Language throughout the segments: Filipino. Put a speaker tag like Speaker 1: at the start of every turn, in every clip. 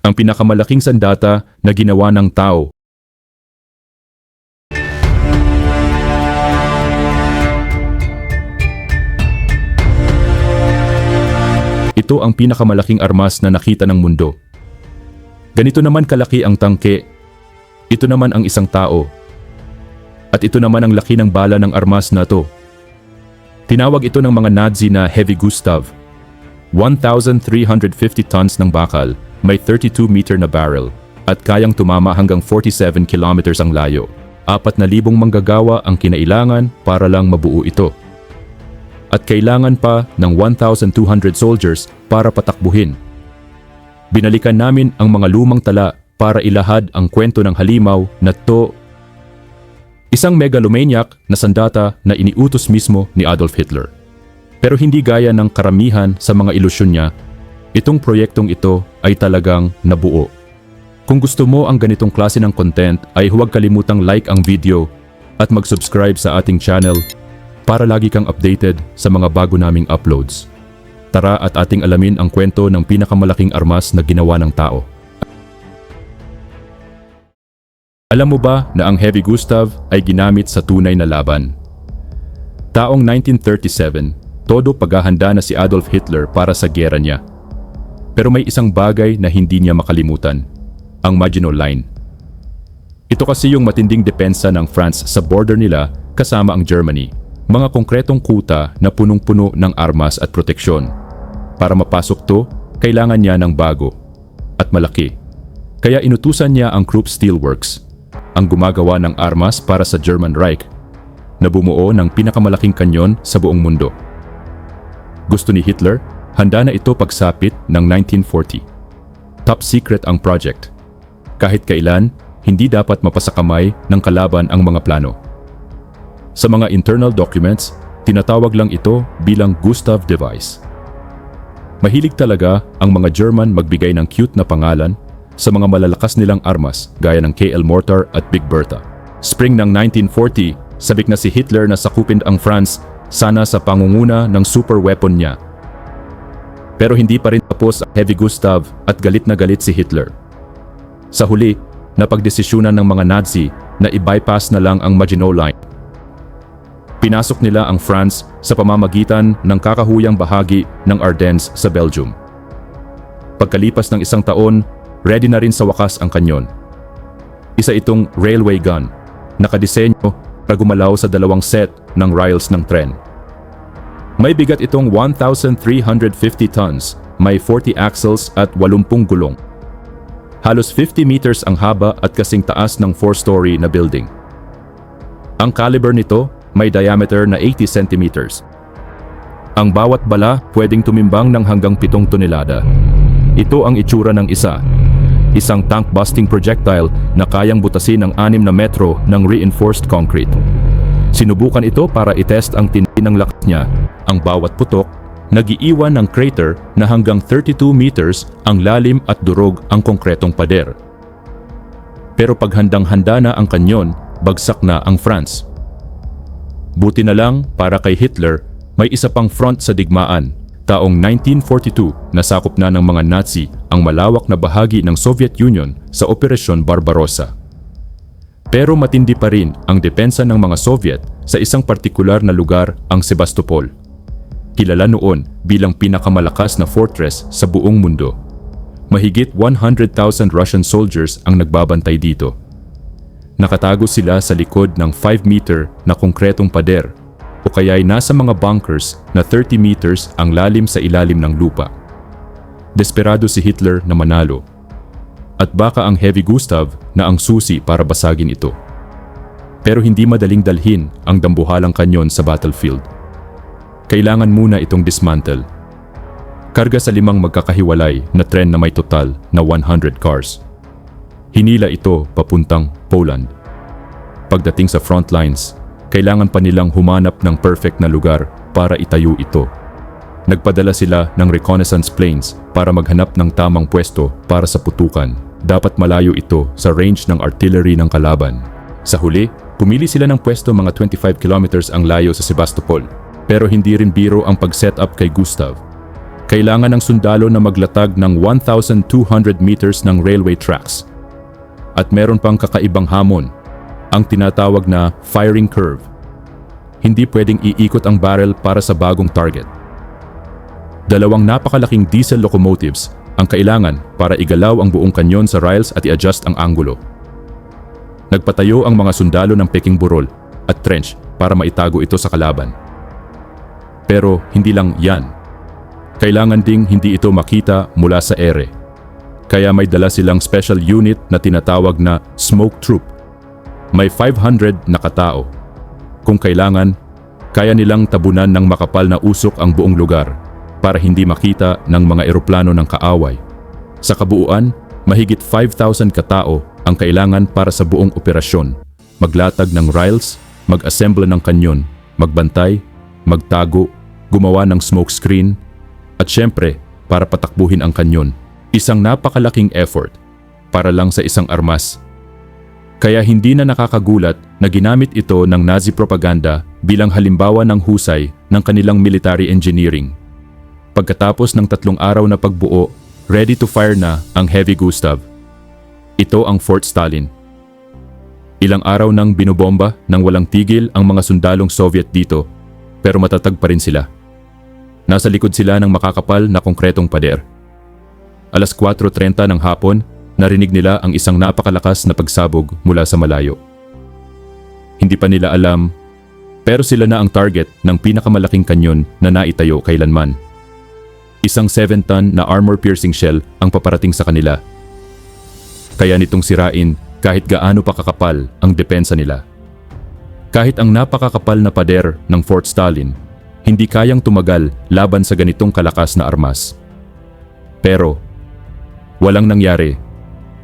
Speaker 1: ang pinakamalaking sandata na ginawa ng tao. Ito ang pinakamalaking armas na nakita ng mundo. Ganito naman kalaki ang tangke. Ito naman ang isang tao. At ito naman ang laki ng bala ng armas na to. Tinawag ito ng mga Nazi na Heavy Gustav. 1,350 tons ng bakal, may 32 meter na barrel, at kayang tumama hanggang 47 kilometers ang layo. Apat na libong manggagawa ang kinailangan para lang mabuo ito. At kailangan pa ng 1,200 soldiers para patakbuhin. Binalikan namin ang mga lumang tala para ilahad ang kwento ng halimaw na to Isang megalomaniac na sandata na iniutos mismo ni Adolf Hitler. Pero hindi gaya ng karamihan sa mga ilusyon niya, itong proyektong ito ay talagang nabuo. Kung gusto mo ang ganitong klase ng content ay huwag kalimutang like ang video at mag-subscribe sa ating channel para lagi kang updated sa mga bago naming uploads. Tara at ating alamin ang kwento ng pinakamalaking armas na ginawa ng tao. Alam mo ba na ang Heavy Gustav ay ginamit sa tunay na laban? Taong 1937, todo paghahanda na si Adolf Hitler para sa gera niya. Pero may isang bagay na hindi niya makalimutan, ang Maginot Line. Ito kasi yung matinding depensa ng France sa border nila kasama ang Germany, mga konkretong kuta na punong-puno ng armas at proteksyon. Para mapasok to, kailangan niya ng bago at malaki. Kaya inutusan niya ang Krupp Steelworks, ang gumagawa ng armas para sa German Reich na bumuo ng pinakamalaking kanyon sa buong mundo. Gusto ni Hitler, handa na ito pagsapit ng 1940. Top secret ang project. Kahit kailan, hindi dapat mapasakamay ng kalaban ang mga plano. Sa mga internal documents, tinatawag lang ito bilang Gustav device. Mahilig talaga ang mga German magbigay ng cute na pangalan sa mga malalakas nilang armas gaya ng KL Mortar at Big Bertha. Spring ng 1940, sabik na si Hitler na sakupin ang France sana sa pangunguna ng super weapon niya. Pero hindi pa rin tapos ang Heavy Gustav at galit na galit si Hitler. Sa huli, napagdesisyonan ng mga Nazi na i-bypass na lang ang Maginot Line. Pinasok nila ang France sa pamamagitan ng kakahuyang bahagi ng Ardennes sa Belgium. Pagkalipas ng isang taon, ready na rin sa wakas ang kanyon. Isa itong railway gun, nakadisenyo para gumalaw sa dalawang set ng rails ng tren. May bigat itong 1,350 tons, may 40 axles at 80 gulong. Halos 50 meters ang haba at kasing taas ng 4-story na building. Ang caliber nito may diameter na 80 centimeters. Ang bawat bala pwedeng tumimbang ng hanggang 7 tonelada. Ito ang itsura ng isa. Isang tank-busting projectile na kayang butasin ng 6 na metro ng reinforced concrete. Sinubukan ito para itest ang tindi ng lakas niya. Ang bawat putok, nagiiwan ng crater na hanggang 32 meters ang lalim at durog ang konkretong pader. Pero paghandang-handa na ang kanyon, bagsak na ang France. Buti na lang para kay Hitler, may isa pang front sa digmaan Taong 1942, nasakop na ng mga Nazi ang malawak na bahagi ng Soviet Union sa Operasyon Barbarossa. Pero matindi pa rin ang depensa ng mga Soviet sa isang partikular na lugar, ang Sebastopol. Kilala noon bilang pinakamalakas na fortress sa buong mundo. Mahigit 100,000 Russian soldiers ang nagbabantay dito. Nakatago sila sa likod ng 5 meter na konkretong pader o kaya'y nasa mga bunkers na 30 meters ang lalim sa ilalim ng lupa. Desperado si Hitler na manalo. At baka ang Heavy Gustav na ang susi para basagin ito. Pero hindi madaling dalhin ang dambuhalang kanyon sa battlefield. Kailangan muna itong dismantle. Karga sa limang magkakahiwalay na tren na may total na 100 cars. Hinila ito papuntang Poland. Pagdating sa front lines, kailangan pa nilang humanap ng perfect na lugar para itayo ito. Nagpadala sila ng reconnaissance planes para maghanap ng tamang pwesto para sa putukan. Dapat malayo ito sa range ng artillery ng kalaban. Sa huli, pumili sila ng pwesto mga 25 kilometers ang layo sa Sebastopol. Pero hindi rin biro ang pag-set up kay Gustav. Kailangan ng sundalo na maglatag ng 1,200 meters ng railway tracks. At meron pang kakaibang hamon, ang tinatawag na firing curve. Hindi pwedeng iikot ang barrel para sa bagong target. Dalawang napakalaking diesel locomotives ang kailangan para igalaw ang buong kanyon sa rails at i-adjust ang anggulo. Nagpatayo ang mga sundalo ng peking burol at trench para maitago ito sa kalaban. Pero hindi lang yan. Kailangan ding hindi ito makita mula sa ere. Kaya may dala silang special unit na tinatawag na smoke troop. May 500 na katao. Kung kailangan, kaya nilang tabunan ng makapal na usok ang buong lugar para hindi makita ng mga eroplano ng kaaway. Sa kabuuan, mahigit 5,000 katao ang kailangan para sa buong operasyon. Maglatag ng rails, mag-assemble ng kanyon, magbantay, magtago, gumawa ng smoke screen, at syempre, para patakbuhin ang kanyon. Isang napakalaking effort para lang sa isang armas. Kaya hindi na nakakagulat na ginamit ito ng Nazi propaganda bilang halimbawa ng husay ng kanilang military engineering. Pagkatapos ng tatlong araw na pagbuo, ready to fire na ang Heavy Gustav. Ito ang Fort Stalin. Ilang araw nang binobomba ng walang tigil ang mga sundalong Soviet dito, pero matatag pa rin sila. Nasa likod sila ng makakapal na konkretong pader. Alas 4.30 ng hapon, narinig nila ang isang napakalakas na pagsabog mula sa malayo. Hindi pa nila alam, pero sila na ang target ng pinakamalaking kanyon na naitayo kailanman. Isang 7-ton na armor-piercing shell ang paparating sa kanila. Kaya nitong sirain kahit gaano pa kakapal ang depensa nila. Kahit ang napakakapal na pader ng Fort Stalin, hindi kayang tumagal laban sa ganitong kalakas na armas. Pero, walang nangyari.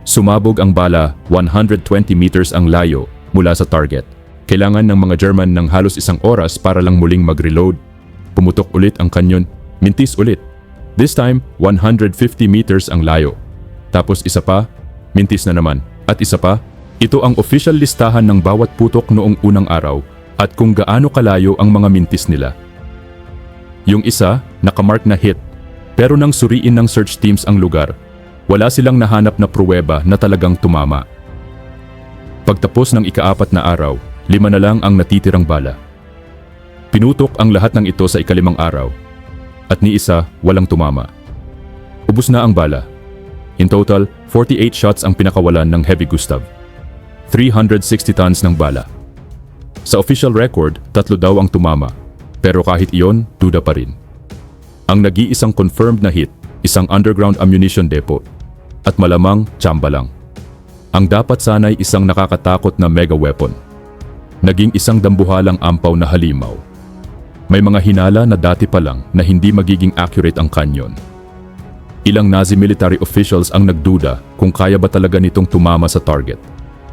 Speaker 1: Sumabog ang bala 120 meters ang layo mula sa target. Kailangan ng mga German ng halos isang oras para lang muling mag-reload. Pumutok ulit ang kanyon, mintis ulit. This time, 150 meters ang layo. Tapos isa pa, mintis na naman. At isa pa, ito ang official listahan ng bawat putok noong unang araw at kung gaano kalayo ang mga mintis nila. Yung isa, nakamark na hit, pero nang suriin ng search teams ang lugar, wala silang nahanap na pruweba na talagang tumama. Pagtapos ng ikaapat na araw, lima na lang ang natitirang bala. Pinutok ang lahat ng ito sa ikalimang araw, at ni isa walang tumama. Ubus na ang bala. In total, 48 shots ang pinakawalan ng Heavy Gustav. 360 tons ng bala. Sa official record, tatlo daw ang tumama, pero kahit iyon, duda pa rin. Ang nag-iisang confirmed na hit, isang underground ammunition depot, at malamang tsamba lang. Ang dapat sanay isang nakakatakot na mega weapon. Naging isang dambuhalang ampaw na halimaw. May mga hinala na dati pa lang na hindi magiging accurate ang kanyon. Ilang Nazi military officials ang nagduda kung kaya ba talaga nitong tumama sa target,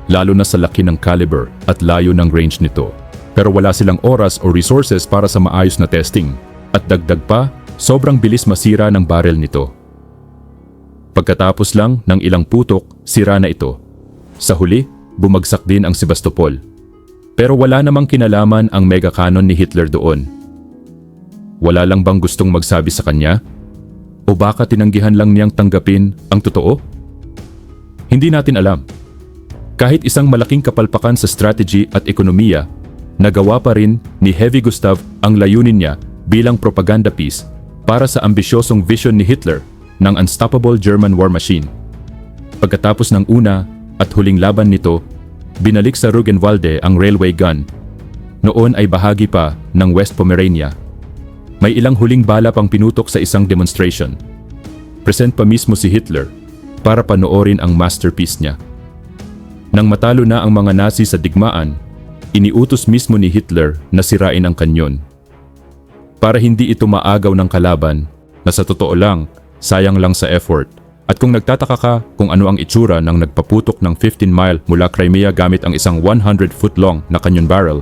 Speaker 1: lalo na sa laki ng caliber at layo ng range nito. Pero wala silang oras o resources para sa maayos na testing. At dagdag pa, sobrang bilis masira ng barrel nito. Pagkatapos lang ng ilang putok, sira na ito. Sa huli, bumagsak din ang Sebastopol. Pero wala namang kinalaman ang mega cannon ni Hitler doon. Wala lang bang gustong magsabi sa kanya? O baka tinanggihan lang niyang tanggapin ang totoo? Hindi natin alam. Kahit isang malaking kapalpakan sa strategy at ekonomiya, nagawa pa rin ni Heavy Gustav ang layunin niya bilang propaganda piece para sa ambisyosong vision ni Hitler ng Unstoppable German War Machine. Pagkatapos ng una at huling laban nito, binalik sa Rugenwalde ang railway gun. Noon ay bahagi pa ng West Pomerania. May ilang huling bala pang pinutok sa isang demonstration. Present pa mismo si Hitler para panoorin ang masterpiece niya. Nang matalo na ang mga Nazi sa digmaan, iniutos mismo ni Hitler na sirain ang kanyon. Para hindi ito maagaw ng kalaban na sa totoo lang, sayang lang sa effort. At kung nagtataka ka kung ano ang itsura ng nagpaputok ng 15 mile mula Crimea gamit ang isang 100 foot long na canyon barrel,